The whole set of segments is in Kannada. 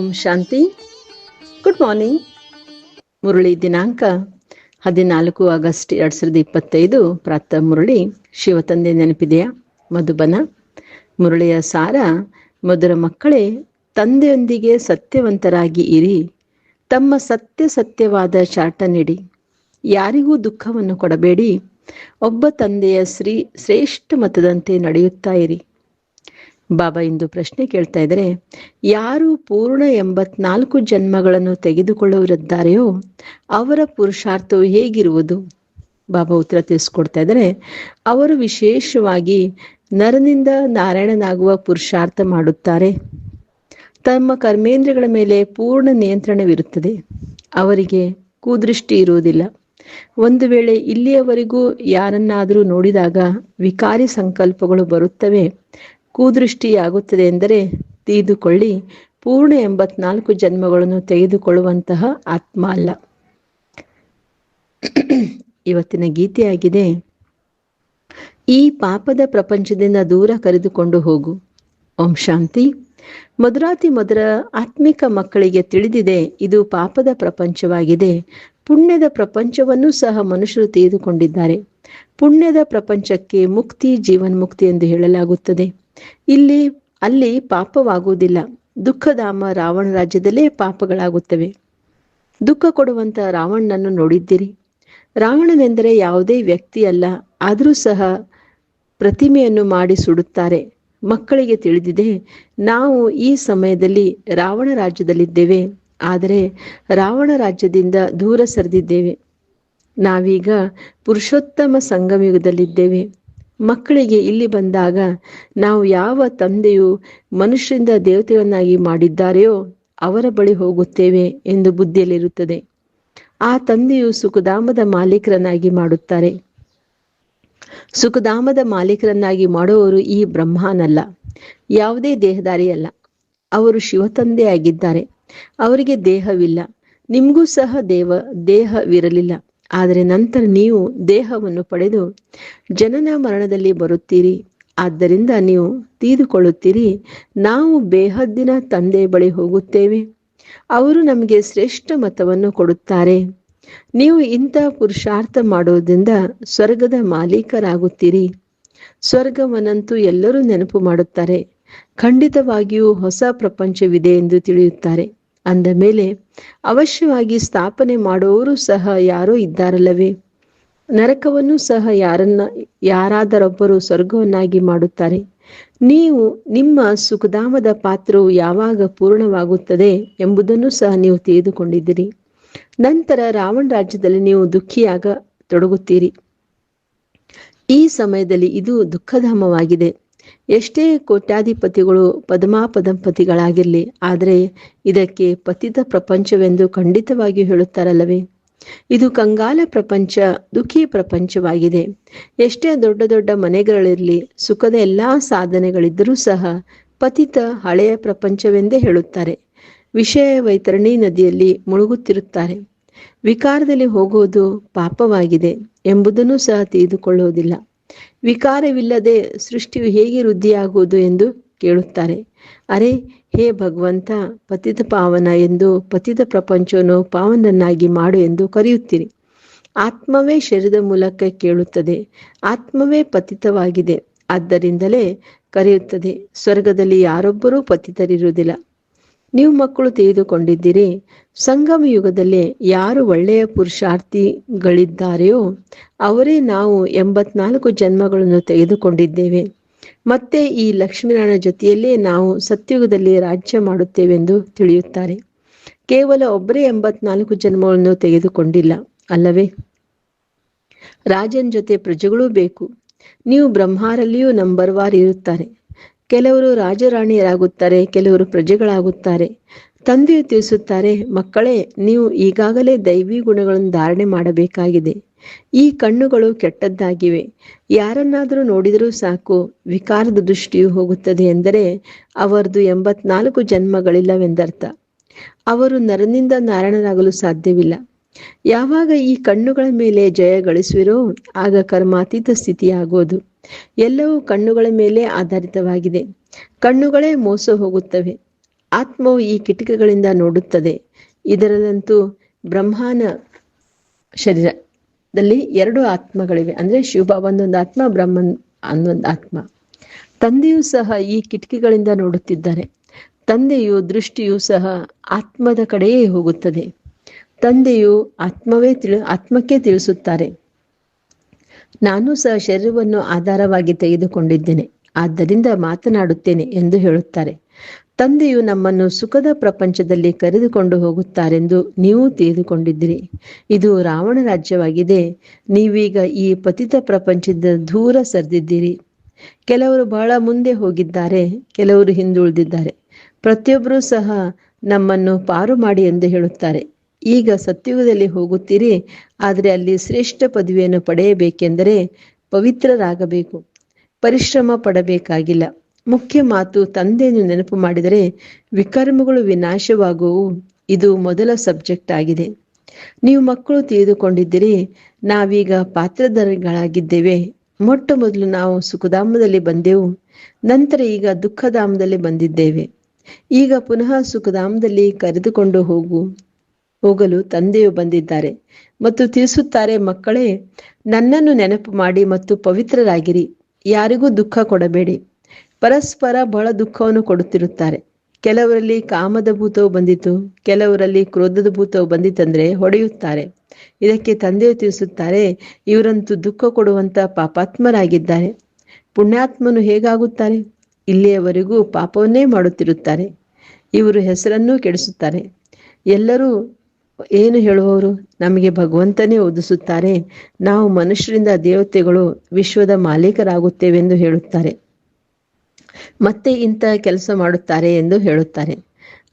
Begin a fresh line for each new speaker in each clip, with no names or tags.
ಓಂ ಶಾಂತಿ. ಗುಡ್ ಮಾರ್ನಿಂಗ್ ಮುರಳಿ ದಿನಾಂಕ ಹದಿನಾಲ್ಕು ಆಗಸ್ಟ್ ಎರಡ್ ಸಾವಿರದ ಇಪ್ಪತ್ತೈದು. ಪ್ರಾತಃ ಮುರಳಿ ಶಿವತಂದೆ ನೆನಪಿದೆಯಾ? ಮಧುಬನ. ಮುರುಳಿಯ ಸಾರ, ಮಧುರ ಮಕ್ಕಳೇ, ತಂದೆಯೊಂದಿಗೆ ಸತ್ಯವಂತರಾಗಿ ಇರಿ. ತಮ್ಮ ಸತ್ಯ ಸತ್ಯವಾದ ಚಾಟ ನೀಡಿ. ಯಾರಿಗೂ ದುಃಖವನ್ನು ಕೊಡಬೇಡಿ. ಒಬ್ಬ ತಂದೆಯ ಶ್ರೀ ಶ್ರೇಷ್ಠ ಮತದಂತೆ ನಡೆಯುತ್ತಾ ಇರಿ. ಬಾಬಾ ಇಂದು ಪ್ರಶ್ನೆ ಕೇಳ್ತಾ ಇದ್ದಾರೆ, ಯಾರು ಪೂರ್ಣ ಎಂಬತ್ನಾಲ್ಕು ಜನ್ಮಗಳನ್ನು ತೆಗೆದುಕೊಳ್ಳುವರಿದ್ದಾರೆಯೋ ಅವರ ಪುರುಷಾರ್ಥವು ಹೇಗಿರುವುದು? ಬಾಬಾ ಉತ್ತರ ತಿಳಿಸ್ಕೊಡ್ತಾ ಇದ್ದಾರೆ, ಅವರು ವಿಶೇಷವಾಗಿ ನರನಿಂದ ನಾರಾಯಣನಾಗುವ ಪುರುಷಾರ್ಥ ಮಾಡುತ್ತಾರೆ. ತಮ್ಮ ಕರ್ಮೇಂದ್ರಗಳ ಮೇಲೆ ಪೂರ್ಣ ನಿಯಂತ್ರಣವಿರುತ್ತದೆ. ಅವರಿಗೆ ಕುದೃಷ್ಟಿ ಇರುವುದಿಲ್ಲ. ಒಂದು ವೇಳೆ ಇಲ್ಲಿಯವರೆಗೂ ಯಾರನ್ನಾದರೂ ನೋಡಿದಾಗ ವಿಕಾರಿ ಸಂಕಲ್ಪಗಳು ಬರುತ್ತವೆ. ಕುದೃಷ್ಟಿಯಾಗುತ್ತದೆ ಎಂದರೆ ತಿಳಿದುಕೊಳ್ಳಿ ಪೂರ್ಣ ಎಂಬತ್ನಾಲ್ಕು ಜನ್ಮಗಳನ್ನು ತೆಗೆದುಕೊಳ್ಳುವಂತಹ ಆತ್ಮ ಅಲ್ಲ. ಇವತ್ತಿನ ಗೀತೆಯಾಗಿದೆ, ಈ ಪಾಪದ ಪ್ರಪಂಚದಿಂದ ದೂರ ಕರೆದುಕೊಂಡು ಹೋಗು. ಓಂ ಶಾಂತಿ. ಮಧುರಾತಿ ಮಧುರ ಆತ್ಮಿಕ ಮಕ್ಕಳಿಗೆ ತಿಳಿದಿದೆ, ಇದು ಪಾಪದ ಪ್ರಪಂಚವಾಗಿದೆ. ಪುಣ್ಯದ ಪ್ರಪಂಚವನ್ನು ಸಹ ಮನುಷ್ಯರು ತೆಗೆದುಕೊಂಡಿದ್ದಾರೆ. ಪುಣ್ಯದ ಪ್ರಪಂಚಕ್ಕೆ ಮುಕ್ತಿ, ಜೀವನ್ಮುಕ್ತಿ ಎಂದು ಹೇಳಲಾಗುತ್ತದೆ. ಇಲ್ಲಿ, ಅಲ್ಲಿ ಪಾಪವಾಗುವುದಿಲ್ಲ. ದುಃಖಧಾಮ ರಾವಣ ರಾಜ್ಯದಲ್ಲೇ ಪಾಪಗಳಾಗುತ್ತವೆ. ದುಃಖ ಕೊಡುವಂತ ರಾವಣನನ್ನು ನೋಡಿದ್ದೀರಿ. ರಾವಣನೆಂದರೆ ಯಾವುದೇ ವ್ಯಕ್ತಿ ಅಲ್ಲ, ಆದರೂ ಸಹ ಪ್ರತಿಮೆಯನ್ನು ಮಾಡಿ ಸುಡುತ್ತಾರೆ. ಮಕ್ಕಳಿಗೆ ತಿಳಿದಿದೆ, ನಾವು ಈ ಸಮಯದಲ್ಲಿ ರಾವಣ ರಾಜ್ಯದಲ್ಲಿದ್ದೇವೆ, ಆದರೆ ರಾವಣ ರಾಜ್ಯದಿಂದ ದೂರ ಸರಿದಿದ್ದೇವೆ. ನಾವೀಗ ಪುರುಷೋತ್ತಮ ಸಂಗಮಯುಗದಲ್ಲಿದ್ದೇವೆ. ಮಕ್ಕಳಿಗೆ ಇಲ್ಲಿ ಬಂದಾಗ ನಾವು ಯಾವ ತಂದೆಯು ಮನುಷ್ಯರಿಂದ ದೇವತೆಯನ್ನಾಗಿ ಮಾಡಿದ್ದಾರೆಯೋ ಅವರ ಬಳಿ ಹೋಗುತ್ತೇವೆ ಎಂದು ಬುದ್ಧಿಯಲ್ಲಿರುತ್ತದೆ. ಆ ತಂದೆಯು ಸುಖಧಾಮದ ಮಾಲೀಕರನ್ನಾಗಿ ಮಾಡುತ್ತಾರೆ. ಸುಖಧಾಮದ ಮಾಲೀಕರನ್ನಾಗಿ ಮಾಡುವವರು ಈ ಬ್ರಹ್ಮನಲ್ಲ, ಯಾವುದೇ ದೇಹದಾರಿ ಅಲ್ಲ ಅವರು ಶಿವತಂದೆ ಆಗಿದ್ದಾರೆ ಅವರಿಗೆ ದೇಹವಿಲ್ಲ. ನಿಮಗೂ ಸಹ ದೇವ, ದೇಹವಿರಲಿಲ್ಲ. ಆದರೆ ನಂತರ ನೀವು ದೇಹವನ್ನು ಪಡೆದು ಜನನ ಮರಣದಲ್ಲಿ ಬರುತ್ತೀರಿ. ಆದ್ದರಿಂದ ನೀವು ತೀದುಕೊಳ್ಳುತ್ತೀರಿ ನಾವು ಬೇಹದ್ದಿನ ತಂದೆ ಬಳಿ ಹೋಗುತ್ತೇವೆ. ಅವರು ನಮಗೆ ಶ್ರೇಷ್ಠ ಮತವನ್ನು ಕೊಡುತ್ತಾರೆ. ನೀವು ಇಂಥ ಪುರುಷಾರ್ಥ ಮಾಡೋದ್ರಿಂದ ಸ್ವರ್ಗದ ಮಾಲೀಕರಾಗುತ್ತೀರಿ. ಸ್ವರ್ಗವನ್ನಂತೂ ಎಲ್ಲರೂ ನೆನಪು ಮಾಡುತ್ತಾರೆ. ಖಂಡಿತವಾಗಿಯೂ ಹೊಸ ಪ್ರಪಂಚವಿದೆ ಎಂದು ತಿಳಿಯುತ್ತಾರೆ. ಅಂದ ಮೇಲೆ ಅವಶ್ಯವಾಗಿ ಸ್ಥಾಪನೆ ಮಾಡುವವರು ಸಹ ಯಾರೋ ಇದ್ದಾರಲ್ಲವೇ? ನರಕವನ್ನು ಸಹ ಯಾರನ್ನ, ಯಾರಾದರೊಬ್ಬರು ಸ್ವರ್ಗವನ್ನಾಗಿ ಮಾಡುತ್ತಾರೆ? ನೀವು ನಿಮ್ಮ ಸುಖಧಾಮದ ಪಾತ್ರವು ಯಾವಾಗ ಪೂರ್ಣವಾಗುತ್ತದೆ ಎಂಬುದನ್ನು ಸಹ ನೀವು ತಿಳಿದುಕೊಂಡಿದ್ದೀರಿ. ನಂತರ ರಾವಣ ರಾಜ್ಯದಲ್ಲಿ ನೀವು ದುಃಖಿಯಾಗ ತೊಡಗುತ್ತೀರಿ ಈ ಸಮಯದಲ್ಲಿ ಇದು ದುಃಖಧಾಮವಾಗಿದೆ. ಎಷ್ಟೇ ಕೋಟ್ಯಾಧಿಪತಿಗಳು ಪದಮಾಪದಂಪತಿಗಳಾಗಿರಲಿ, ಆದರೆ ಇದಕ್ಕೆ ಪತಿತ ಪ್ರಪಂಚವೆಂದು ಖಂಡಿತವಾಗಿ ಹೇಳುತ್ತಾರಲ್ಲವೇ? ಇದು ಕಂಗಾಲ ಪ್ರಪಂಚ, ದುಃಖಿ ಪ್ರಪಂಚವಾಗಿದೆ. ಎಷ್ಟೇ ದೊಡ್ಡ ದೊಡ್ಡ ಮನೆಗಳಿರಲಿ, ಸುಖದ ಎಲ್ಲಾ ಸಾಧನೆಗಳಿದ್ದರೂ ಸಹ ಪತಿತ ಹಳೆಯ ಪ್ರಪಂಚವೆಂದೇ ಹೇಳುತ್ತಾರೆ. ವಿಷಯ ವೈತರಣಿ ನದಿಯಲ್ಲಿ ಮುಳುಗುತ್ತಿರುತ್ತಾರೆ. ವಿಕಾರದಲ್ಲಿ ಹೋಗುವುದು ಪಾಪವಾಗಿದೆ ಎಂಬುದನ್ನು ಸಹ ತಿಳಿದುಕೊಳ್ಳುವುದಿಲ್ಲ. ವಿಕಾರವಿಲ್ಲದೆ ಸೃಷ್ಟಿಯು ಹೇಗೆ ವೃದ್ಧಿಯಾಗುವುದು ಎಂದು ಕೇಳುತ್ತಾರೆ. ಅರೆ, ಹೇ ಭಗವಂತ, ಪತಿತ ಪಾವನ ಎಂದು ಪತಿತ ಪ್ರಪಂಚವನ್ನು ಪಾವನನ್ನಾಗಿ ಮಾಡು ಎಂದು ಕರೆಯುತ್ತೀರಿ. ಆತ್ಮವೇ ಶರೀರದ ಮೂಲಕ ಕೇಳುತ್ತದೆ, ಆತ್ಮವೇ ಪತಿತವಾಗಿದೆ, ಆದ್ದರಿಂದಲೇ ಕರೆಯುತ್ತದೆ, ಸ್ವರ್ಗದಲ್ಲಿ ಯಾರೊಬ್ಬರೂ ಪತಿತರಿರುವುದಿಲ್ಲ. ನೀವು ಮಕ್ಕಳು ತೆಗೆದುಕೊಂಡಿದ್ದೀರಿ ಸಂಗಮ ಯುಗದಲ್ಲಿ ಯಾರು ಒಳ್ಳೆಯ ಪುರುಷಾರ್ಥಿಗಳಿದ್ದಾರೆಯೋ, ಅವರೇ ನಾವು ಎಂಬತ್ನಾಲ್ಕು ಜನ್ಮಗಳನ್ನು ತೆಗೆದುಕೊಂಡಿದ್ದೇವೆ. ಮತ್ತೆ ಈ ಲಕ್ಷ್ಮೀನಾರಾಯಣ ಜೊತೆಯಲ್ಲೇ ನಾವು ಸತ್ಯುಗದಲ್ಲಿ ರಾಜ್ಯ ಮಾಡುತ್ತೇವೆಂದು ತಿಳಿಯುತ್ತಾರೆ. ಕೇವಲ ಒಬ್ಬರೇ ಎಂಬತ್ನಾಲ್ಕು ಜನ್ಮಗಳನ್ನು ತೆಗೆದುಕೊಂಡಿಲ್ಲ, ಅಲ್ಲವೇ? ರಾಜನ್ ಜೊತೆ ಪ್ರಜೆಗಳೂ ಬೇಕು. ನೀವು ಬ್ರಹ್ಮಾರಲ್ಲಿಯೂ ನಂಬರ್ ವಾರ್ ಇರುತ್ತಾರೆ. ಕೆಲವರು ರಾಜರಾಣಿಯರಾಗುತ್ತಾರೆ, ಕೆಲವರು ಪ್ರಜೆಗಳಾಗುತ್ತಾರೆ. ತಂದೆಯು ತಿಳಿಸುತ್ತಾರೆ, ಮಕ್ಕಳೇ, ನೀವು ಈಗಾಗಲೇ ದೈವಿ ಗುಣಗಳನ್ನು ಧಾರಣೆ ಮಾಡಬೇಕಾಗಿದೆ. ಈ ಕಣ್ಣುಗಳು ಕೆಟ್ಟದ್ದಾಗಿವೆ. ಯಾರನ್ನಾದರೂ ನೋಡಿದರೂ ಸಾಕು, ವಿಕಾರದ ದೃಷ್ಟಿಯು ಹೋಗುತ್ತದೆ ಎಂದರೆ ಅವರದು ಎಂಬತ್ನಾಲ್ಕು ಜನ್ಮಗಳಿಲ್ಲವೆಂದರ್ಥ. ಅವರು ನರನಿಂದ ನಾರಾಯಣರಾಗಲು ಸಾಧ್ಯವಿಲ್ಲ. ಯಾವಾಗ ಈ ಕಣ್ಣುಗಳ ಮೇಲೆ ಜಯ ಗಳಿಸುವಿರೋ, ಆಗ ಕರ್ಮಾತೀತ ಸ್ಥಿತಿಯಾಗುವುದು ಎಲ್ಲವೂ ಕಣ್ಣುಗಳ ಮೇಲೆ ಆಧಾರಿತವಾಗಿದೆ. ಕಣ್ಣುಗಳೇ ಮೋಸ ಹೋಗುತ್ತವೆ. ಆತ್ಮವು ಈ ಕಿಟಕಿಗಳಿಂದ ನೋಡುತ್ತದೆ. ಇದರಲ್ಲಂತೂ ಬ್ರಹ್ಮಾನ ಶರೀರದಲ್ಲಿ ಎರಡು ಆತ್ಮಗಳಿವೆ. ಅಂದ್ರೆ ಶಿವ ಒಂದೊಂದು ಆತ್ಮ, ಬ್ರಹ್ಮನ್ ಅನ್ನೊಂದು ಆತ್ಮ. ತಂದೆಯೂ ಸಹ ಈ ಕಿಟಕಿಗಳಿಂದ ನೋಡುತ್ತಿದ್ದಾರೆ. ತಂದೆಯು ದೃಷ್ಟಿಯು ಸಹ ಆತ್ಮದ ಕಡೆಯೇ ಹೋಗುತ್ತದೆ. ತಂದೆಯು ಆತ್ಮವೇ ತಿಳಿ, ಆತ್ಮಕ್ಕೆ ತಿಳಿಸುತ್ತಾರೆ. ನಾನು ಸಹ ಶರೀರವನ್ನು ಆಧಾರವಾಗಿ ತೆಗೆದುಕೊಂಡಿದ್ದೇನೆ. ಆದ್ದರಿಂದ ಮಾತನಾಡುತ್ತೇನೆ ಎಂದು ಹೇಳುತ್ತಾರೆ. ತಂದೆಯು ನಮ್ಮನ್ನು ಸುಖದ ಪ್ರಪಂಚದಲ್ಲಿ ಕರೆದುಕೊಂಡು ಹೋಗುತ್ತಾರೆಂದು ನೀವು ತಿಳಿದುಕೊಂಡಿದ್ದೀರಿ. ಇದು ರಾವಣ ರಾಜ್ಯವಾಗಿದೆ. ನೀವೀಗ ಈ ಪತಿತ ಪ್ರಪಂಚದ ದೂರ ಸರಿದಿದ್ದೀರಿ. ಕೆಲವರು ಬಹಳ ಮುಂದೆ ಹೋಗಿದ್ದಾರೆ, ಕೆಲವರು ಹಿಂದುಳಿದಿದ್ದಾರೆ. ಪ್ರತಿಯೊಬ್ಬರೂ ಸಹ ನಮ್ಮನ್ನು ಪಾರು ಮಾಡಿ ಎಂದು ಹೇಳುತ್ತಾರೆ. ಈಗ ಸತ್ಯುಗದಲ್ಲಿ ಹೋಗುತ್ತೀರಿ, ಆದರೆ ಅಲ್ಲಿ ಶ್ರೇಷ್ಠ ಪದವಿಯನ್ನು ಪಡೆಯಬೇಕೆಂದರೆ ಪವಿತ್ರರಾಗಬೇಕು. ಪರಿಶ್ರಮ ಪಡಬೇಕಾಗಿಲ್ಲ. ಮುಖ್ಯ ಮಾತು ತಂದೆಯನ್ನು ನೆನಪು ಮಾಡಿದರೆ, ವಿಕರ್ಮಗಳು ವಿನಾಶವಾಗುವು ಇದು ಮೊದಲ ಸಬ್ಜೆಕ್ಟ್ ಆಗಿದೆ. ನೀವು ಮಕ್ಕಳು ತಿಳಿದುಕೊಂಡಿದ್ದೀರಿ, ನಾವೀಗ ಪಾತ್ರಧಾರಿಗಳಾಗಿದ್ದೇವೆ. ಮೊಟ್ಟ ಮೊದಲು ನಾವು ಸುಖಧಾಮದಲ್ಲಿ ಬಂದೆವು, ನಂತರ ಈಗ ದುಃಖಧಾಮದಲ್ಲಿ ಬಂದಿದ್ದೇವೆ. ಈಗ ಪುನಃ ಸುಖಧಾಮದಲ್ಲಿ ಕರೆದುಕೊಂಡು ಹೋಗು. ಹೋಗಲು ತಂದೆಯು ಬಂದಿದ್ದಾರೆ ಮತ್ತು ತಿಳಿಸುತ್ತಾರೆ, ಮಕ್ಕಳೇ, ನನ್ನನ್ನು ನೆನಪು ಮಾಡಿ ಮತ್ತು ಪವಿತ್ರರಾಗಿರಿ, ಯಾರಿಗೂ ದುಃಖ ಕೊಡಬೇಡಿ. ಪರಸ್ಪರ ಬಹಳ ದುಃಖವನ್ನು ಕೊಡುತ್ತಿರುತ್ತಾರೆ. ಕೆಲವರಲ್ಲಿ ಕಾಮದ ಭೂತವು ಬಂದಿತು, ಕೆಲವರಲ್ಲಿ ಕ್ರೋಧದ ಭೂತವು ಬಂದಿತಂದ್ರೆ ಹೊಡೆಯುತ್ತಾರೆ. ಇದಕ್ಕೆ ತಂದೆಯು ತಿಳಿಸುತ್ತಾರೆ, ಇವರಂತೂ ದುಃಖ ಕೊಡುವಂತ ಪಾಪಾತ್ಮರಾಗಿದ್ದಾರೆ. ಪುಣ್ಯಾತ್ಮನು ಹೇಗಾಗುತ್ತಾರೆ? ಇಲ್ಲಿಯವರೆಗೂ ಪಾಪವನ್ನೇ ಮಾಡುತ್ತಿರುತ್ತಾರೆ. ಇವರು ಹೆಸರನ್ನೂ ಕೆಡಿಸುತ್ತಾರೆ. ಎಲ್ಲರೂ ಏನು ಹೇಳುವವರು? ನಮಗೆ ಭಗವಂತನೇ ಓದಿಸುತ್ತಾರೆ. ನಾವು ಮನುಷ್ಯರಿಂದ ದೇವತೆಗಳು ವಿಶ್ವದ ಮಾಲೀಕರಾಗುತ್ತೇವೆಂದು ಹೇಳುತ್ತಾರೆ. ಮತ್ತೆ ಇಂತಹ ಕೆಲಸ ಮಾಡುತ್ತಾರೆ ಎಂದು ಹೇಳುತ್ತಾರೆ.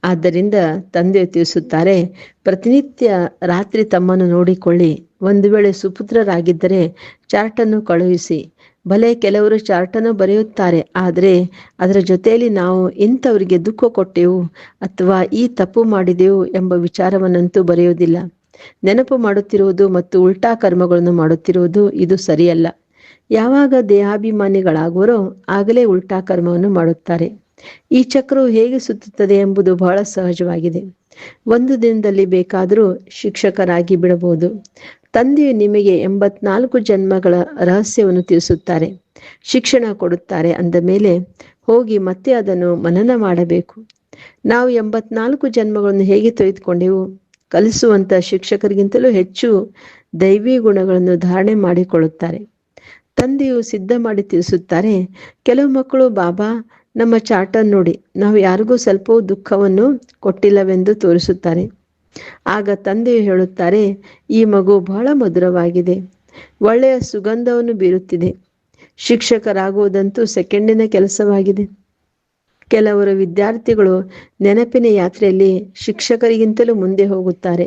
ಆದ್ದರಿಂದ ತಂದೆ ತಿಳಿಸುತ್ತಾರೆ, ಪ್ರತಿನಿತ್ಯ ರಾತ್ರಿ ತಮ್ಮನ್ನು ನೋಡಿಕೊಳ್ಳಿ. ಒಂದು ವೇಳೆ ಸುಪುತ್ರರಾಗಿದ್ದರೆ ಚಾರ್ಟನ್ನು ಕಳುಹಿಸಿ. ಭಲೆ ಕೆಲವರು ಚಾರ್ಟನ್ನು ಬರೆಯುತ್ತಾರೆ. ಆದರೆ ಅದರ ಜೊತೆಯಲ್ಲಿ ನಾವು ಇಂಥವರಿಗೆ ದುಃಖ ಕೊಟ್ಟೆವು ಅಥವಾ ಈ ತಪ್ಪು ಮಾಡಿದೆವು ಎಂಬ ವಿಚಾರವನ್ನಂತೂ ಬರೆಯುವುದಿಲ್ಲ. ನೆನಪು ಮಾಡುತ್ತಿರುವುದು ಮತ್ತು ಉಲ್ಟಾ ಕರ್ಮಗಳನ್ನು ಮಾಡುತ್ತಿರುವುದು ಇದು ಸರಿಯಲ್ಲ. ಯಾವಾಗ ದೇಹಾಭಿಮಾನಿಗಳಾಗುವರೋ ಆಗಲೇ ಉಲ್ಟಾ ಕರ್ಮವನ್ನು ಮಾಡುತ್ತಾರೆ. ಈ ಚಕ್ರವು ಹೇಗೆ ಸುತ್ತುತ್ತದೆ ಎಂಬುದು ಬಹಳ ಸಹಜವಾಗಿದೆ. ಒಂದು ದಿನದಲ್ಲಿ ಬೇಕಾದರೂ ಶಿಕ್ಷಕರಾಗಿ ಬಿಡಬಹುದು. ತಂದೆಯು ನಿಮಗೆ ಎಂಬತ್ನಾಲ್ಕು ಜನ್ಮಗಳ ರಹಸ್ಯವನ್ನು ತಿಳಿಸುತ್ತಾರೆ. ಶಿಕ್ಷಣ ಕೊಡುತ್ತಾರೆ ಅಂದ ಮೇಲೆ, ಹೋಗಿ ಮತ್ತೆ ಅದನ್ನು ಮನನ ಮಾಡಬೇಕು. ನಾವು ಎಂಬತ್ನಾಲ್ಕು ಜನ್ಮಗಳನ್ನು ಹೇಗೆ ತೆಗೆದುಕೊಂಡೆವು? ಕಲಿಸುವಂತ ಶಿಕ್ಷಕರಿಗಿಂತಲೂ ಹೆಚ್ಚು ದೈವಿ ಗುಣಗಳನ್ನು ಧಾರಣೆ ಮಾಡಿಕೊಳ್ಳುತ್ತಾರೆ. ತಂದೆಯು ಸಿದ್ಧ ಮಾಡಿ ತಿಳಿಸುತ್ತಾರೆ, ಕೆಲವು ಮಕ್ಕಳು, ಬಾಬಾ, ನಮ್ಮ ಚಾಟನ್ ನೋಡಿ, ನಾವು ಯಾರಿಗೂ ಸ್ವಲ್ಪ ದುಃಖವನ್ನು ಕೊಟ್ಟಿಲ್ಲವೆಂದು ತೋರಿಸುತ್ತಾರೆ. ಆಗ ತಂದೆಯು ಹೇಳುತ್ತಾರೆ, ಈ ಮಗು ಬಹಳ ಮಧುರವಾಗಿದೆ, ಒಳ್ಳೆಯ ಸುಗಂಧವನ್ನು ಬೀರುತ್ತಿದೆ. ಶಿಕ್ಷಕರಾಗುವುದಂತೂ ಸೆಕೆಂಡಿನ ಕೆಲಸವಾಗಿದೆ. ಕೆಲವರು ವಿದ್ಯಾರ್ಥಿಗಳು ನೆನಪಿನ ಯಾತ್ರೆಯಲ್ಲಿ ಶಿಕ್ಷಕರಿಗಿಂತಲೂ ಮುಂದೆ ಹೋಗುತ್ತಾರೆ.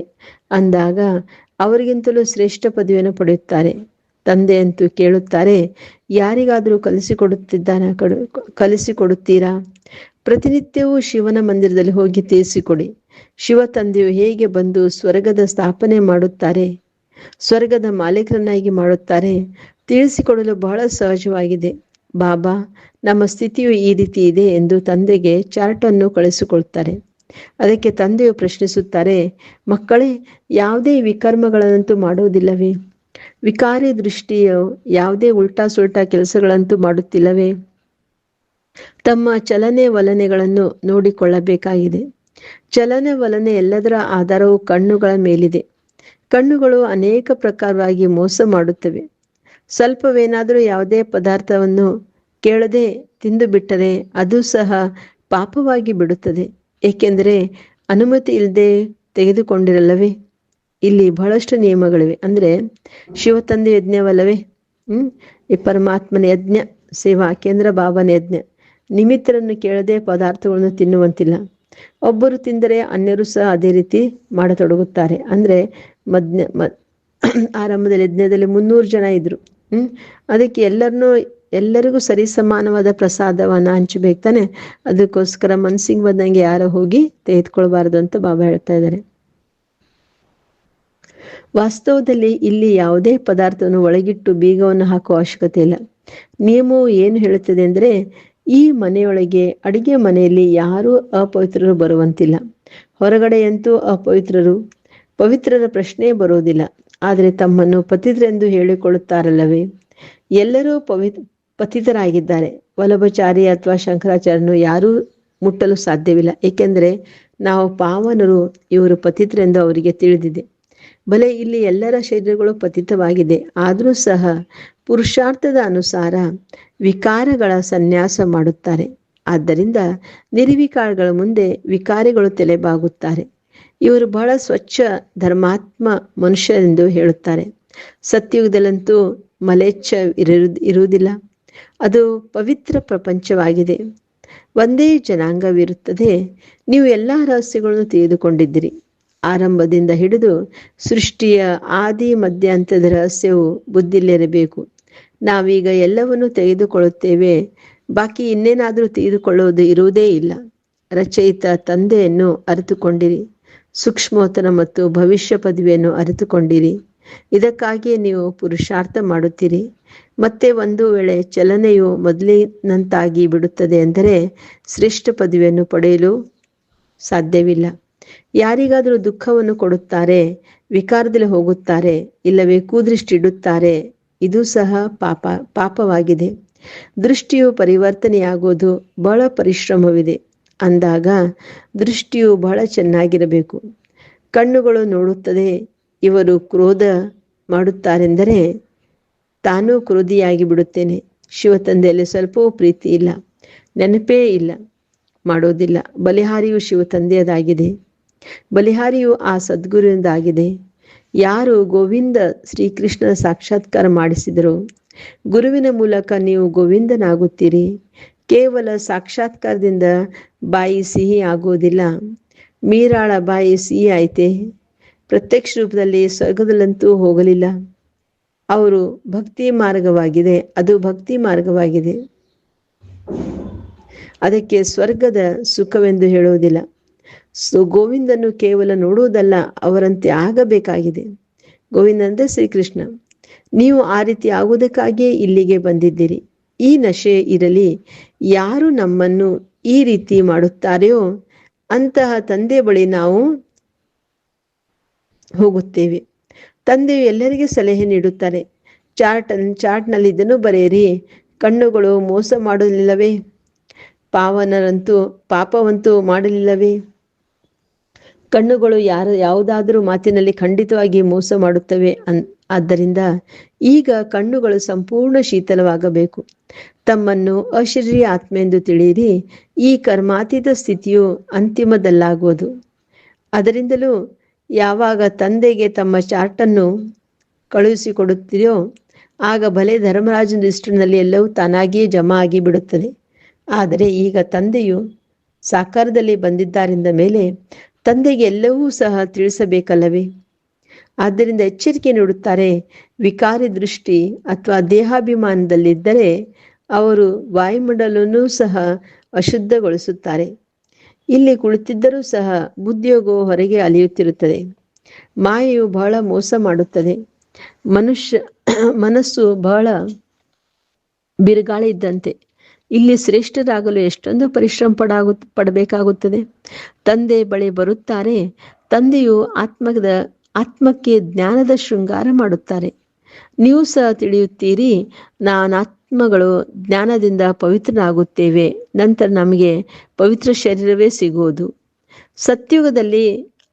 ಅಂದಾಗ ಅವರಿಗಿಂತಲೂ ಶ್ರೇಷ್ಠ ಪದವಿಯನ್ನು ಪಡೆಯುತ್ತಾರೆ. ತಂದೆ ಅಂತೂ ಕೇಳುತ್ತಾರೆ, ಯಾರಿಗಾದರೂ ಕಲಿಸಿಕೊಡುತ್ತಿದ್ದಾನೆ ಕಡು, ಕಲಿಸಿಕೊಡುತ್ತೀರಾ? ಪ್ರತಿನಿತ್ಯವೂ ಶಿವನ ಮಂದಿರದಲ್ಲಿ ಹೋಗಿ ತಿಳಿಸಿಕೊಡಿ. ಶಿವ ತಂದೆಯು ಹೇಗೆ ಬಂದು ಸ್ವರ್ಗದ ಸ್ಥಾಪನೆ ಮಾಡುತ್ತಾರೆ, ಸ್ವರ್ಗದ ಮಾಲೀಕರನ್ನಾಗಿ ಮಾಡುತ್ತಾರೆ ತಿಳಿಸಿಕೊಡಲು ಬಹಳ ಸಹಜವಾಗಿದೆ. ಬಾಬಾ, ನಮ್ಮ ಸ್ಥಿತಿಯು ಈ ರೀತಿ ಇದೆ ಎಂದು ತಂದೆಗೆ ಚಾರ್ಟನ್ನು ಕಳಿಸಿಕೊಳ್ತಾರೆ ಅದಕ್ಕೆ ತಂದೆಯು ಪ್ರಶ್ನಿಸುತ್ತಾರೆ, ಮಕ್ಕಳೇ, ಯಾವುದೇ ವಿಕರ್ಮಗಳನ್ನಂತೂ ಮಾಡುವುದಿಲ್ಲವೇ? ವಿಕಾರಿ ದೃಷ್ಟಿಯು ಯಾವುದೇ ಉಲ್ಟಾ ಸುಲ್ಟಾ ಕೆಲಸಗಳಂತೂ ಮಾಡುತ್ತಿಲ್ಲವೇ? ತಮ್ಮ ಚಲನೆ ವಲನೆಗಳನ್ನು ನೋಡಿಕೊಳ್ಳಬೇಕಾಗಿದೆ. ಚಲನೆ ವಲನೆ ಎಲ್ಲದರ ಆಧಾರವು ಕಣ್ಣುಗಳ ಮೇಲಿದೆ. ಕಣ್ಣುಗಳು ಅನೇಕ ಪ್ರಕಾರವಾಗಿ ಮೋಸ ಮಾಡುತ್ತವೆ. ಸ್ವಲ್ಪವೇನಾದರೂ ಯಾವುದೇ ಪದಾರ್ಥವನ್ನು ಕೇಳದೆ ತಿಂದು ಬಿಟ್ಟರೆ ಅದು ಸಹ ಪಾಪವಾಗಿ ಬಿಡುತ್ತದೆ. ಏಕೆಂದರೆ ಅನುಮತಿ ಇಲ್ಲದೆ ತೆಗೆದುಕೊಂಡಿರಲ್ಲವೇ? ಇಲ್ಲಿ ಬಹಳಷ್ಟು ನಿಯಮಗಳಿವೆ. ಅಂದರೆ ಶಿವತಂದೆ ಯಜ್ಞವಲ್ಲವೇ? ಹ್ಮ್? ಈ ಪರಮಾತ್ಮನ ಯಜ್ಞ, ಸೇವಾ, ಕೇಂದ್ರ ಬಾಬನ ಯಜ್ಞ. ನಿಮಿತ್ತರನ್ನು ಕೇಳದೆ ಪದಾರ್ಥಗಳನ್ನು ತಿನ್ನುವಂತಿಲ್ಲ. ಒಬ್ಬರು ತಿಂದರೆ ಅನ್ಯರು ಸಹ ಅದೇ ರೀತಿ ಮಾಡತೊಡಗುತ್ತಾರೆ. ಅಂದ್ರೆ ಮದ್ನೆ ಆರಂಭದಲ್ಲಿ, ಯಜ್ಞದಲ್ಲಿ ಮುನ್ನೂರು ಜನ ಇದ್ರು. ಹ್ಮ್? ಅದಕ್ಕೆ ಎಲ್ಲರನ್ನೂ, ಎಲ್ಲರಿಗೂ ಸರಿ ಸಮಾನವಾದ ಪ್ರಸಾದವನ್ನ ಹಂಚಬೇಕು ತಾನೆ. ಅದಕ್ಕೋಸ್ಕರ ಮನ್ಸಿಗೆ ಬಂದಂಗೆ ಯಾರೋ ಹೋಗಿ ತೆಗೆದುಕೊಳ್ಬಾರ್ದು ಅಂತ ಬಾಬಾ ಹೇಳ್ತಾ ಇದ್ದಾರೆ. ವಾಸ್ತವದಲ್ಲಿ ಇಲ್ಲಿ ಯಾವುದೇ ಪದಾರ್ಥವನ್ನು ಒಳಗಿಟ್ಟು ಬೀಗವನ್ನು ಹಾಕುವ ಅವಶ್ಯಕತೆ ಇಲ್ಲ. ನಿಯಮವು ಏನು ಹೇಳುತ್ತದೆ ಅಂದರೆ ಈ ಮನೆಯೊಳಗೆ ಅಡಿಗೆ ಮನೆಯಲ್ಲಿ ಯಾರೂ ಅಪವಿತ್ರರು ಬರುವಂತಿಲ್ಲ. ಹೊರಗಡೆಯಂತೂ ಅಪವಿತ್ರರು, ಪವಿತ್ರರ ಪ್ರಶ್ನೆ ಬರುವುದಿಲ್ಲ. ಆದರೆ ತಮ್ಮನ್ನು ಪತಿತರೆಂದು ಹೇಳಿಕೊಳ್ಳುತ್ತಾರಲ್ಲವೇ? ಎಲ್ಲರೂ ಪವಿ, ಪತಿತರಾಗಿದ್ದಾರೆ. ವಲ್ಲಭಚಾರಿ ಅಥವಾ ಶಂಕರಾಚಾರ್ಯನು ಯಾರೂ ಮುಟ್ಟಲು ಸಾಧ್ಯವಿಲ್ಲ. ಏಕೆಂದರೆ ನಾವು ಪಾವನರು, ಇವರು ಪತಿತರೆಂದು ಅವರಿಗೆ ತಿಳಿದಿದೆ. ಬಲೆ ಇಲ್ಲಿ ಎಲ್ಲರ ಶರೀರಗಳು ಪತಿತವಾಗಿದೆ. ಆದರೂ ಸಹ ಪುರುಷಾರ್ಥದ ಅನುಸಾರ ವಿಕಾರಗಳ ಸನ್ಯಾಸ ಮಾಡುತ್ತಾರೆ. ಆದ್ದರಿಂದ ನಿರ್ವಿಕಾರಗಳ ಮುಂದೆ ವಿಕಾರಿಗಳು ತಲೆಬಾಗುತ್ತಾರೆ. ಇವರು ಬಹಳ ಸ್ವಚ್ಛ ಧರ್ಮಾತ್ಮ ಮನುಷ್ಯರೆಂದು ಹೇಳುತ್ತಾರೆ. ಸತ್ಯುಗದಲ್ಲಂತೂ ಮಲೇಚ್ಛ ಇರು ಇರುವುದಿಲ್ಲ. ಅದು ಪವಿತ್ರ ಪ್ರಪಂಚವಾಗಿದೆ. ಒಂದೇ ಜನಾಂಗವಿರುತ್ತದೆ. ನೀವು ಎಲ್ಲ ರಹಸ್ಯಗಳನ್ನು ತಿಳಿದುಕೊಂಡಿದ್ದೀರಿ. ಆರಂಭದಿಂದ ಹಿಡಿದು ಸೃಷ್ಟಿಯ ಆದಿ ಮಧ್ಯಾಂತದ ರಹಸ್ಯವು ಬುದ್ಧಿಲಿರಬೇಕು ನಾವೀಗ ಎಲ್ಲವನ್ನು ತೆಗೆದುಕೊಳ್ಳುತ್ತೇವೆ. ಬಾಕಿ ಇನ್ನೇನಾದರೂ ತೆಗೆದುಕೊಳ್ಳುವುದು ಇರುವುದೇ ಇಲ್ಲ. ರಚಯಿತ ತಂದೆಯನ್ನು ಅರಿತುಕೊಂಡಿರಿ. ಸೂಕ್ಷ್ಮೋತನ ಮತ್ತು ಭವಿಷ್ಯ ಪದವಿಯನ್ನು ಅರಿತುಕೊಂಡಿರಿ. ಇದಕ್ಕಾಗಿಯೇ ನೀವು ಪುರುಷಾರ್ಥ ಮಾಡುತ್ತೀರಿ. ಮತ್ತೆ ಒಂದು ವೇಳೆ ಚಲನೆಯು ಮೊದಲಿನಂತಾಗಿ ಬಿಡುತ್ತದೆ ಎಂದರೆ ಶ್ರೇಷ್ಠ ಪದವಿಯನ್ನು ಪಡೆಯಲು ಸಾಧ್ಯವಿಲ್ಲ. ಯಾರಿಗಾದರೂ ದುಃಖವನ್ನು ಕೊಡುತ್ತಾರೆ, ವಿಕಾರದಲ್ಲಿ ಹೋಗುತ್ತಾರೆ, ಇಲ್ಲವೇ ಕೂದೃಷ್ಟಿ ಇಡುತ್ತಾರೆ ಇದು ಸಹ ಪಾಪ, ಪಾಪವಾಗಿದೆ. ದೃಷ್ಟಿಯು ಪರಿವರ್ತನೆಯಾಗುವುದು ಬಹಳ ಪರಿಶ್ರಮವಿದೆ. ಅಂದಾಗ ದೃಷ್ಟಿಯು ಬಹಳ ಚೆನ್ನಾಗಿರಬೇಕು. ಕಣ್ಣುಗಳು ನೋಡುತ್ತದೆ, ಇವರು ಕ್ರೋಧ ಮಾಡುತ್ತಾರೆಂದರೆ ತಾನೂ ಕ್ರೋಧಿಯಾಗಿ ಬಿಡುತ್ತೇನೆ ಶಿವತಂದೆಯಲ್ಲಿ ಸ್ವಲ್ಪವೂ ಪ್ರೀತಿ ಇಲ್ಲ, ನೆನಪೇ ಇಲ್ಲ, ಮಾಡೋದಿಲ್ಲ. ಬಲಿಹಾರಿಯು ಶಿವತಂದೆಯದಾಗಿದೆ. ಬಲಿಹಾರಿಯು ಆ ಸದ್ಗುರುವಿಂದಾಗಿದೆ ಯಾರು ಗೋವಿಂದ ಶ್ರೀಕೃಷ್ಣ ಸಾಕ್ಷಾತ್ಕಾರ ಮಾಡಿಸಿದರು? ಗುರುವಿನ ಮೂಲಕ ನೀವು ಗೋವಿಂದನಾಗುತ್ತೀರಿ. ಕೇವಲ ಸಾಕ್ಷಾತ್ಕಾರದಿಂದ ಬಾಯಿ ಸಿಹಿ ಆಗುವುದಿಲ್ಲ. ಮೀರಾಳ ಬಾಯಿ ಸಿಹಿ ಆಯ್ತೆ? ಪ್ರತ್ಯಕ್ಷ ರೂಪದಲ್ಲಿ ಸ್ವರ್ಗದಲ್ಲಂತೂ ಹೋಗಲಿಲ್ಲ. ಅವರು ಭಕ್ತಿ ಮಾರ್ಗವಾಗಿದೆ. ಅದು ಭಕ್ತಿ ಮಾರ್ಗವಾಗಿದೆ. ಅದಕ್ಕೆ ಸ್ವರ್ಗದ ಸುಖವೆಂದು ಹೇಳುವುದಿಲ್ಲ. ಸೊ ಗೋವಿಂದನ್ನು ಕೇವಲ ನೋಡುವುದಲ್ಲ, ಅವರಂತೆ ಆಗಬೇಕಾಗಿದೆ. ಗೋವಿಂದ ಅಂದರೆ ಶ್ರೀಕೃಷ್ಣ, ನೀವು ಆ ರೀತಿ ಆಗುವುದಕ್ಕಾಗಿಯೇ ಇಲ್ಲಿಗೆ ಬಂದಿದ್ದೀರಿ. ಈ ನಶೆ ಇರಲಿ, ಯಾರು ನಮ್ಮನ್ನು ಈ ರೀತಿ ಮಾಡುತ್ತಾರೆಯೋ ಅಂತಹ ತಂದೆ ಬಳಿ ನಾವು ಹೋಗುತ್ತೇವೆ. ತಂದೆಯು ಎಲ್ಲರಿಗೆ ಸಲಹೆ ನೀಡುತ್ತಾರೆ. ಚಾರ್ಟ್ ಚಾರ್ಟ್ನಲ್ಲಿ ಇದನ್ನು ಬರೆಯಿರಿ, ಕಣ್ಣುಗಳು ಮೋಸ ಮಾಡಲಿಲ್ಲವೇ ಪಾವನರಂತೂ, ಪಾಪವಂತೂ ಮಾಡಲಿಲ್ಲವೇ? ಕಣ್ಣುಗಳು ಯಾರ, ಯಾವುದಾದರೂ ಮಾತಿನಲ್ಲಿ ಖಂಡಿತವಾಗಿ ಮೋಸ ಮಾಡುತ್ತವೆ ಅನ್, ಆದ್ದರಿಂದ ಈಗ ಕಣ್ಣುಗಳು ಸಂಪೂರ್ಣ ಶೀತಲವಾಗಬೇಕು. ತಮ್ಮನ್ನು ಅಶರೀರಿ ಆತ್ಮ ಎಂದು ತಿಳಿಯಿರಿ, ಈ ಕರ್ಮಾತೀತ ಸ್ಥಿತಿಯು ಅಂತಿಮದಲ್ಲಾಗುವುದು. ಅದರಿಂದಲೂ ಯಾವಾಗ ತಂದೆಗೆ ತಮ್ಮ ಚಾರ್ಟನ್ನು ಕಳುಹಿಸಿಕೊಡುತ್ತೀರೋ, ಆಗ ಭಲೆ ಧರ್ಮರಾಜನ ಲಿಸ್ಟಿನಲ್ಲಿ ಎಲ್ಲವೂ ತಾನಾಗಿಯೇ ಜಮಾ ಆಗಿ ಬಿಡುತ್ತದೆ ಆದರೆ ಈಗ ತಂದೆಯು ಸಾಕಾರದಲ್ಲಿ ಬಂದಿದ್ದಾರಿಂದ ಮೇಲೆ ತಂದೆಗೆ ಎಲ್ಲವೂ ಸಹ ತಿಳಿಸಬೇಕಲ್ಲವೇ? ಆದ್ದರಿಂದ ಎಚ್ಚರಿಕೆ ನೀಡುತ್ತಾರೆ. ವಿಕಾರಿ ದೃಷ್ಟಿ ಅಥವಾ ದೇಹಾಭಿಮಾನದಲ್ಲಿದ್ದರೆ ಅವರು ವಾಯುಮಂಡಲವನ್ನು ಸಹ ಅಶುದ್ಧಗೊಳಿಸುತ್ತಾರೆ. ಇಲ್ಲಿ ಕುಳಿತಿದ್ದರೂ ಸಹ ಬುದ್ಧಿಯೋಗವು ಹೊರಗೆ ಅಲಿಯುತ್ತಿರುತ್ತದೆ. ಮಾಯೆಯು ಬಹಳ ಮೋಸ ಮಾಡುತ್ತದೆ. ಮನುಷ್ಯ, ಮನಸ್ಸು ಬಹಳ ಬಿರುಗಾಳಿ ಇದ್ದಂತೆ ಇಲ್ಲಿ ಶ್ರೇಷ್ಠರಾಗಲು ಎಷ್ಟೊಂದು ಪರಿಶ್ರಮ ಪಡಾಗು, ಪಡಬೇಕಾಗುತ್ತದೆ. ತಂದೆ ಬಳಿ ಬರುತ್ತಾರೆ, ತಂದೆಯು ಆತ್ಮದ, ಆತ್ಮಕ್ಕೆ ಜ್ಞಾನದ ಶೃಂಗಾರ ಮಾಡುತ್ತಾರೆ. ನೀವು ಸಹ ತಿಳಿಯುತ್ತೀರಿ, ನಾನು ಆತ್ಮಗಳು ಜ್ಞಾನದಿಂದ ಪವಿತ್ರನಾಗುತ್ತೇವೆ, ನಂತರ ನಮಗೆ ಪವಿತ್ರ ಶರೀರವೇ ಸಿಗುವುದು. ಸತ್ಯುಗದಲ್ಲಿ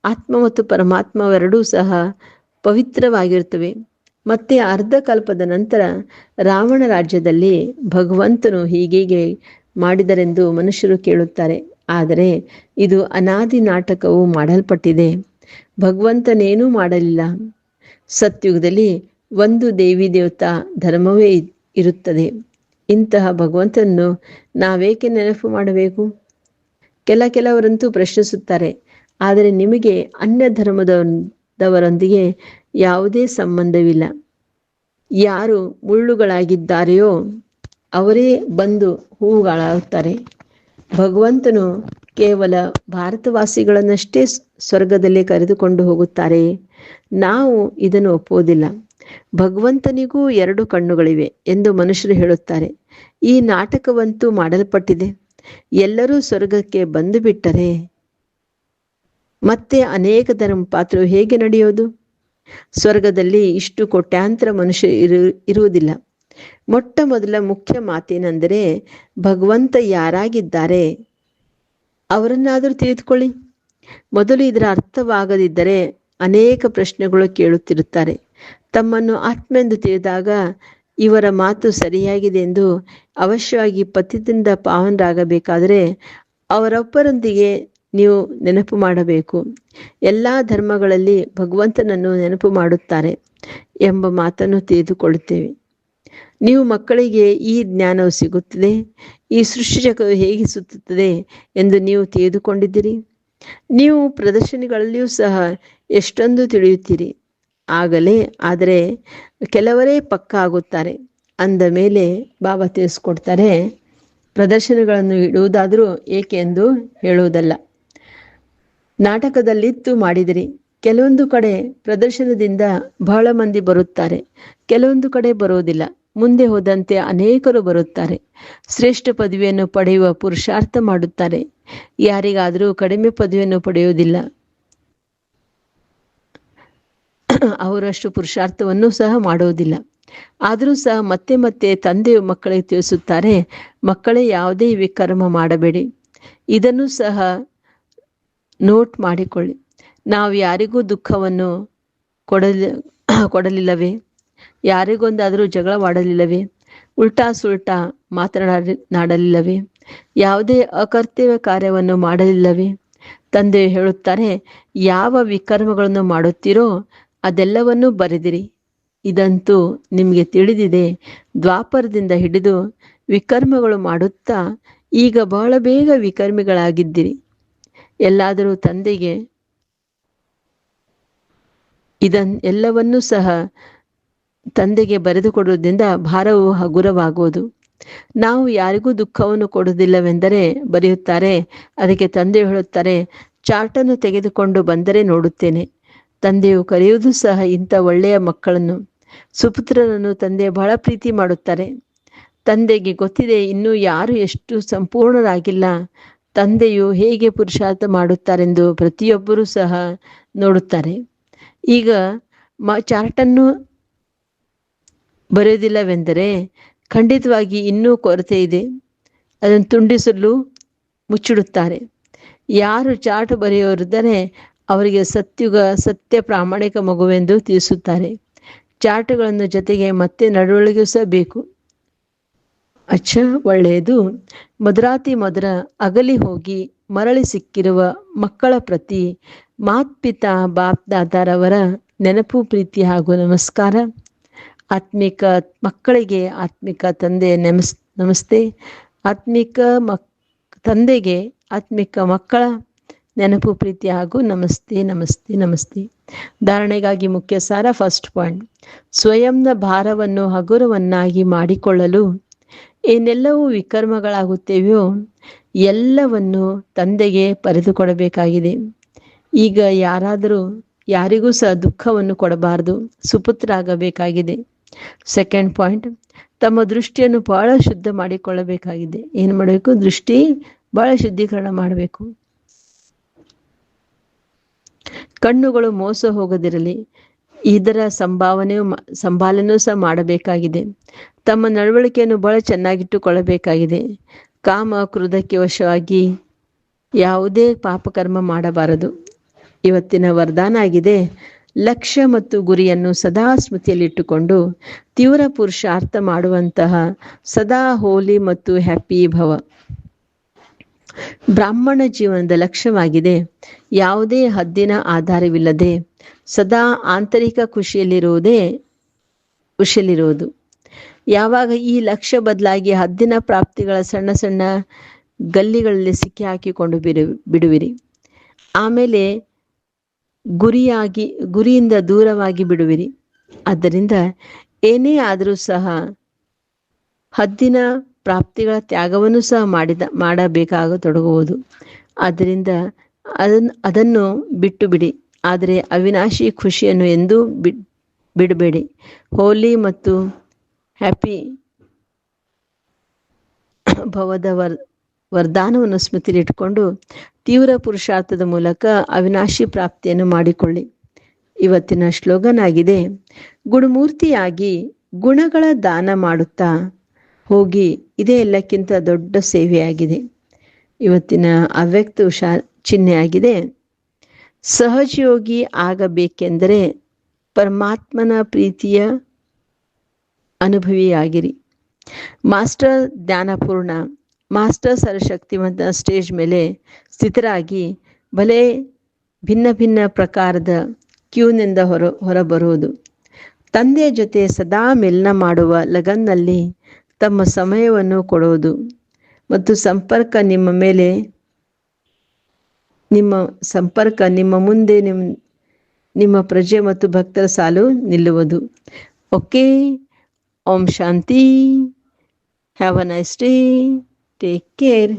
ಆತ್ಮ ಮತ್ತು ಪರಮಾತ್ಮವೆರಡೂ ಸಹ ಪವಿತ್ರವಾಗಿರುತ್ತವೆ. ಮತ್ತೆ ಅರ್ಧ ಕಲ್ಪದ ನಂತರ ರಾವಣ ರಾಜ್ಯದಲ್ಲಿ ಭಗವಂತನು ಹೀಗೀಗೆ ಮಾಡಿದರೆಂದು ಮನುಷ್ಯರು ಕೇಳುತ್ತಾರೆ. ಆದರೆ ಇದು ಅನಾದಿ ನಾಟಕವು ಮಾಡಲ್ಪಟ್ಟಿದೆ. ಭಗವಂತನೇನೂ ಮಾಡಲಿಲ್ಲ. ಸತ್ಯುಗದಲ್ಲಿ ಒಂದು ದೇವಿ ದೇವತಾ ಧರ್ಮವೇ ಇರುತ್ತದೆ. ಇಂತಹ ಭಗವಂತನನ್ನು ನಾವೇಕೆ ನೆನಪು ಮಾಡಬೇಕು? ಕೆಲ ಕೆಲವರಂತೂ ಪ್ರಶ್ನಿಸುತ್ತಾರೆ. ಆದರೆ ನಿಮಗೆ ಅನ್ಯ ಧರ್ಮದವರೊಂದಿಗೆ ಯಾವುದೇ ಸಂಬಂಧವಿಲ್ಲ. ಯಾರು ಮುಳ್ಳುಗಳಾಗಿದ್ದಾರೆಯೋ ಅವರೇ ಬಂದು ಹೂವುಗಳಾಗುತ್ತಾರೆ. ಭಗವಂತನು ಕೇವಲ ಭಾರತವಾಸಿಗಳನ್ನಷ್ಟೇ ಸ್ವರ್ಗದಲ್ಲಿ ಕರೆದುಕೊಂಡು ಹೋಗುತ್ತಾರೆ. ನಾವು ಇದನ್ನು ಒಪ್ಪುವುದಿಲ್ಲ. ಭಗವಂತನಿಗೂ ಎರಡು ಕಣ್ಣುಗಳಿವೆ ಎಂದು ಮನುಷ್ಯರು ಹೇಳುತ್ತಾರೆ. ಈ ನಾಟಕವಂತೂ ಮಾಡಲ್ಪಟ್ಟಿದೆ. ಎಲ್ಲರೂ ಸ್ವರ್ಗಕ್ಕೆ ಬಂದು ಬಿಟ್ಟರೆ ಮತ್ತೆ ಅನೇಕ ಧರ್ಮ ಪಾತ್ರವು ಹೇಗೆ ನಡೆಯೋದು? ಸ್ವರ್ಗದಲ್ಲಿ ಇಷ್ಟು ಕೋಟ್ಯಾಂತರ ಮನುಷ್ಯ ಇರು, ಇರುವುದಿಲ್ಲ. ಮೊಟ್ಟ ಮೊದಲ ಮುಖ್ಯ ಮಾತೇನೆಂದರೆ, ಭಗವಂತ ಯಾರಾಗಿದ್ದಾರೆ ಅವರನ್ನಾದರೂ ತಿಳಿದುಕೊಳ್ಳಿ. ಮೊದಲು ಇದರ ಅರ್ಥವಾಗದಿದ್ದರೆ ಅನೇಕ ಪ್ರಶ್ನೆಗಳು ಕೇಳುತ್ತಿರುತ್ತಾರೆ. ತಮ್ಮನ್ನು ಆತ್ಮೆಂದು ತಿಳಿದಾಗ ಇವರ ಮಾತು ಸರಿಯಾಗಿದೆ ಎಂದು ಅವಶ್ಯವಾಗಿ ಪತಿದಿಂದ ಪಾವನರಾಗಬೇಕಾದರೆ ಅವರೊಬ್ಬರೊಂದಿಗೆ ನೀವು ನೆನಪು ಮಾಡಬೇಕು. ಎಲ್ಲ ಧರ್ಮಗಳಲ್ಲಿ ಭಗವಂತನನ್ನು ನೆನಪು ಮಾಡುತ್ತಾರೆ ಎಂಬ ಮಾತನ್ನು ತಿಳಿದುಕೊಳ್ಳುತ್ತೇವೆ. ನೀವು ಮಕ್ಕಳಿಗೆ ಈ ಜ್ಞಾನವು ಸಿಗುತ್ತದೆ, ಈ ಸೃಷ್ಟಿ ಹೇಗೆ ಸುತ್ತುತ್ತದೆ ಎಂದು ನೀವು ತಿಳಿದುಕೊಂಡಿದ್ದೀರಿ? ನೀವು ಪ್ರದರ್ಶನಗಳಲ್ಲಿಯೂ ಸಹ ಎಷ್ಟೊಂದು ತಿಳಿಯುತ್ತೀರಿ? ಆಗಲೇ ಆದರೆ ಕೆಲವರೇ ಪಕ್ಕ ಆಗುತ್ತಾರೆ. ಅಂದ ಮೇಲೆ ಬಾಬಾ ತಿಳಿಸ್ಕೊಡ್ತಾರೆ, ಪ್ರದರ್ಶನಗಳನ್ನು ಇಡುವುದಾದರೂ ಏಕೆ ಎಂದು ಹೇಳುವುದಲ್ಲ. ನಾಟಕದಲ್ಲಿತ್ತು ಮಾಡಿದಿರಿ. ಕೆಲವೊಂದು ಕಡೆ ಪ್ರದರ್ಶನದಿಂದ ಬಹಳ ಮಂದಿ ಬರುತ್ತಾರೆ. ಕೆಲವೊಂದು ಕಡೆ ಬರುವುದಿಲ್ಲ. ಮುಂದೆ ಹೋದಂತೆ ಅನೇಕರು ಬರುತ್ತಾರೆ. ಶ್ರೇಷ್ಠ ಪದವಿಯನ್ನು ಪಡೆಯುವ ಪುರುಷಾರ್ಥ ಮಾಡುತ್ತಾರೆ. ಯಾರಿಗಾದರೂ ಕಡಿಮೆ ಪದವಿಯನ್ನು ಪಡೆಯುವುದಿಲ್ಲ. ಅವರಷ್ಟು ಪುರುಷಾರ್ಥವನ್ನು ಸಹ ಮಾಡುವುದಿಲ್ಲ. ಆದರೂ ಸಹ ಮತ್ತೆ ಮತ್ತೆ ತಂದೆಯು ಮಕ್ಕಳಿಗೆ ತಿಳಿಸುತ್ತಾರೆ, ಮಕ್ಕಳೇ ಯಾವುದೇ ವಿಕರ್ಮ ಮಾಡಬೇಡಿ. ಇದನ್ನು ಸಹ ನೋಟ್ ಮಾಡಿಕೊಳ್ಳಿ. ನಾವು ಯಾರಿಗೂ ದುಃಖವನ್ನು ಕೊಡಲಿ, ಕೊಡಲಿಲ್ಲವೇ? ಯಾರಿಗೊಂದಾದರೂ ಜಗಳವಾಡಲಿಲ್ಲವೇ? ಉಲ್ಟಾ ಸುಲ್ಟಾ ಮಾತನಾಡಲಿಲ್ಲವೇ? ನಾಡಲಿಲ್ಲವೇ ಯಾವುದೇ ಅಕರ್ತವ್ಯ ಕಾರ್ಯವನ್ನು ಮಾಡಲಿಲ್ಲವೇ? ತಂದೆ ಹೇಳುತ್ತಾರೆ, ಯಾವ ವಿಕರ್ಮಗಳನ್ನು ಮಾಡುತ್ತೀರೋ ಅದೆಲ್ಲವನ್ನೂ ಬರೆದಿರಿ. ಇದಂತೂ ನಿಮಗೆ ತಿಳಿದಿದೆ, ದ್ವಾಪರದಿಂದ ಹಿಡಿದು ವಿಕರ್ಮಗಳು ಮಾಡುತ್ತಾ ಈಗ ಬಹಳ ಬೇಗ ವಿಕರ್ಮಿಗಳಾಗಿದ್ದೀರಿ. ಎಲ್ಲಾದರೂ ತಂದೆಗೆ ಇದನ್ ಎಲ್ಲವನ್ನೂ ಸಹ ತಂದೆಗೆ ಬರೆದುಕೊಡುವುದರಿಂದ ಭಾರವು ಹಗುರವಾಗುವುದು. ನಾವು ಯಾರಿಗೂ ದುಃಖವನ್ನು ಕೊಡುವುದಿಲ್ಲವೆಂದರೆ ಬರೆಯುತ್ತಾರೆ, ಅದಕ್ಕೆ ತಂದೆ ಹೇಳುತ್ತಾರೆ ಚಾರ್ಟನ್ನು ತೆಗೆದುಕೊಂಡು ಬಂದರೆ ನೋಡುತ್ತೇನೆ. ತಂದೆಯು ಕರೆಯುವುದು ಸಹ ಇಂಥ ಒಳ್ಳೆಯ ಮಕ್ಕಳನ್ನು. ಸುಪುತ್ರರನ್ನು ತಂದೆ ಬಹಳ ಪ್ರೀತಿ ಮಾಡುತ್ತಾರೆ. ತಂದೆಗೆ ಗೊತ್ತಿದೆ, ಇನ್ನೂ ಯಾರು ಎಷ್ಟು ಸಂಪೂರ್ಣರಾಗಿಲ್ಲ. ತಂದೆಯು ಹೇಗೆ ಪುರುಷಾರ್ಥ ಮಾಡುತ್ತಾರೆಂದು ಪ್ರತಿಯೊಬ್ಬರೂ ಸಹ ನೋಡುತ್ತಾರೆ. ಈಗ ಮ, ಚಾರ್ಟನ್ನು ಬರೆಯುವುದಿಲ್ಲವೆಂದರೆ ಖಂಡಿತವಾಗಿ ಇನ್ನೂ ಕೊರತೆ ಇದೆ. ಅದನ್ನು ತುಂಡಿಸಲು ಮುಚ್ಚಿಡುತ್ತಾರೆ. ಯಾರು ಚಾರ್ಟ್ ಬರೆಯೋರಿದ್ದರೆ ಅವರಿಗೆ ಸತ್ಯುಗ, ಸತ್ಯ ಪ್ರಾಮಾಣಿಕ ಮಗುವೆಂದು ತಿಳಿಸುತ್ತಾರೆ. ಚಾರ್ಟ್ಗಳನ್ನು ಜೊತೆಗೆ ಮತ್ತೆ ನಡವಳಿಗಿಸಬೇಕು ಅಚ್ಚ ಒಳ್ಳೆಯದು. ಮಧುರಾತಿ ಮಧುರ ಅಗಲಿ ಹೋಗಿ ಮರಳಿ ಸಿಕ್ಕಿರುವ ಮಕ್ಕಳ ಪ್ರತಿ ಮಾತ್ಪಿತಾ ಬಾಪ್ ದಾದಾರವರ ನೆನಪು, ಪ್ರೀತಿ ಹಾಗೂ ನಮಸ್ಕಾರ. ಆತ್ಮಿಕ ಮಕ್ಕಳಿಗೆ ಆತ್ಮಿಕ ತಂದೆ ನಮಸ್, ನಮಸ್ತೆ. ಆತ್ಮಿಕ ಮಕ್, ತಂದೆಗೆ ಆತ್ಮಿಕ ಮಕ್ಕಳ ನೆನಪು, ಪ್ರೀತಿ ಹಾಗೂ ನಮಸ್ತೆ ನಮಸ್ತೆ ನಮಸ್ತೆ. ಧಾರಣೆಗಾಗಿ ಮುಖ್ಯ ಸಾರ ಫಸ್ಟ್ ಪಾಯಿಂಟ್. ಸ್ವಯಂನ ಭಾರವನ್ನು ಹಗುರವನ್ನಾಗಿ ಮಾಡಿಕೊಳ್ಳಲು ಏನೆಲ್ಲವೂ ವಿಕರ್ಮಗಳಾಗುತ್ತೇವೆಯೋ ಎಲ್ಲವನ್ನು ತಂದೆಗೆ ಪರೆದುಕೊಡಬೇಕಾಗಿದೆ ಈಗ ಯಾರಾದರೂ ಯಾರಿಗೂ ಸಹ ದುಃಖವನ್ನು ಕೊಡಬಾರದು ಸುಪುತ್ರ ಆಗಬೇಕಾಗಿದೆ ಸೆಕೆಂಡ್ ಪಾಯಿಂಟ್, ತಮ್ಮ ದೃಷ್ಟಿಯನ್ನು ಬಹಳ ಶುದ್ಧ ಮಾಡಿಕೊಳ್ಳಬೇಕಾಗಿದೆ. ಏನು ಮಾಡಬೇಕು? ದೃಷ್ಟಿ ಬಹಳ ಶುದ್ಧೀಕರಣ ಮಾಡಬೇಕು. ಕಣ್ಣುಗಳು ಮೋಸ ಹೋಗದಿರಲಿ ಇದರ ಸಂಭಾವನೆಯು ಸಂಭಾಲನೆಯೂ ಸಹ ಮಾಡಬೇಕಾಗಿದೆ. ತಮ್ಮ ನಡವಳಿಕೆಯನ್ನು ಬಹಳ ಚೆನ್ನಾಗಿಟ್ಟುಕೊಳ್ಳಬೇಕಾಗಿದೆ. ಕಾಮ ಕ್ರೋಧಕ್ಕೆ ವಶವಾಗಿ ಯಾವುದೇ ಪಾಪಕರ್ಮ ಮಾಡಬಾರದು. ಇವತ್ತಿನ ವರದಾನ ಆಗಿದೆ. ಲಕ್ಷ್ಯ ಮತ್ತು ಗುರಿಯನ್ನು ಸದಾ ಸ್ಮೃತಿಯಲ್ಲಿಟ್ಟುಕೊಂಡು ತೀವ್ರ ಪುರುಷಾರ್ಥ ಮಾಡುವಂತಹ ಸದಾ ಹೋಲಿ ಮತ್ತು ಹ್ಯಾಪಿ ಭವ. ಬ್ರಾಹ್ಮಣ ಜೀವನದ ಲಕ್ಷ್ಯವಾಗಿದೆ. ಯಾವುದೇ ಹದ್ದಿನ ಆಧಾರವಿಲ್ಲದೆ ಸದಾ ಆಂತರಿಕ ಖುಷಿಯಲ್ಲಿರುವುದೇ ಖುಷಿಯಲ್ಲಿರುವುದು ಯಾವಾಗ ಈ ಲಕ್ಷ್ಯ ಬದಲಾಗಿ ಹದ್ದಿನ ಪ್ರಾಪ್ತಿಗಳ ಸಣ್ಣ ಸಣ್ಣ ಗಲ್ಲಿಗಳಲ್ಲಿ ಸಿಕ್ಕಿ ಹಾಕಿಕೊಂಡು ಬಿಡು, ಬಿಡುವಿರಿ. ಆಮೇಲೆ ಗುರಿಯಾಗಿ, ಗುರಿಯಿಂದ ದೂರವಾಗಿ ಬಿಡುವಿರಿ. ಆದ್ದರಿಂದ ಏನೇ ಆದರೂ ಸಹ ಹದ್ದಿನ ಪ್ರಾಪ್ತಿಗಳ ತ್ಯಾಗವನ್ನು ಸಹ ಮಾಡಿದ ಮಾಡಬೇಕಾಗ ತೊಡಗುವುದು ಆದ್ದರಿಂದ ಅದನ್ನು ಅದನ್ನು ಬಿಟ್ಟು ಬಿಡಿ ಆದರೆ ಅವಿನಾಶಿ ಖುಷಿಯನ್ನು ಎಂದೂ ಬಿಡ್ ಬಿಡಬೇಡಿ. ಹೋಲಿ ಮತ್ತು ಹ್ಯಾಪಿ ಭವದ ವರ್, ವರದಾನವನ್ನು ಸ್ಮೃತಿಲಿಟ್ಟುಕೊಂಡು ತೀವ್ರ ಪುರುಷಾರ್ಥದ ಮೂಲಕ ಅವಿನಾಶಿ ಪ್ರಾಪ್ತಿಯನ್ನು ಮಾಡಿಕೊಳ್ಳಿ. ಇವತ್ತಿನ ಶ್ಲೋಗನ್ ಆಗಿದೆ ಗುಣಮೂರ್ತಿಯಾಗಿ ಗುಣಗಳ ದಾನ ಮಾಡುತ್ತಾ ಹೋಗಿ ಇದೇ ಎಲ್ಲಕ್ಕಿಂತ ದೊಡ್ಡ ಸೇವೆಯಾಗಿದೆ. ಇವತ್ತಿನ ಅವ್ಯಕ್ತ ಉಷಾ ಚಿಹ್ನೆ ಆಗಿದೆ. ಸಹಜಯೋಗಿ ಆಗಬೇಕೆಂದರೆ ಪರಮಾತ್ಮನ ಪ್ರೀತಿಯ ಅನುಭವಿಯಾಗಿರಿ. ಮಾಸ್ಟರ್ ಧ್ಯಾನಪೂರ್ಣ ಮಾಸ್ಟರ್ ಸರಶಕ್ತಿವಂತ ಸ್ಟೇಜ್ ಮೇಲೆ ಸ್ಥಿತರಾಗಿ ಭಲೆ ಭಿನ್ನ ಭಿನ್ನ ಪ್ರಕಾರದ ಕ್ಯೂನಿಂದ ಹೊರ ಹೊರಬರುವುದು. ತಂದೆಯ ಜೊತೆ ಸದಾ ಮಿಲನ ಮಾಡುವ ಲಗನ್ನಲ್ಲಿ ತಮ್ಮ ಸಮಯವನ್ನು ಕೊಡುವುದು ಮತ್ತು ಸಂಪರ್ಕ ನಿಮ್ಮ ಮೇಲೆ, ನಿಮ್ಮ ಸಂಪರ್ಕ ನಿಮ್ಮ ಮುಂದೆ ನಿಮ್ಮ ನಿಮ್ಮ ಪ್ರಜೆ ಮತ್ತು ಭಕ್ತರ ಸಾಲು ನಿಲ್ಲುವುದು. Okay, Om Shanti, have a nice day, take care.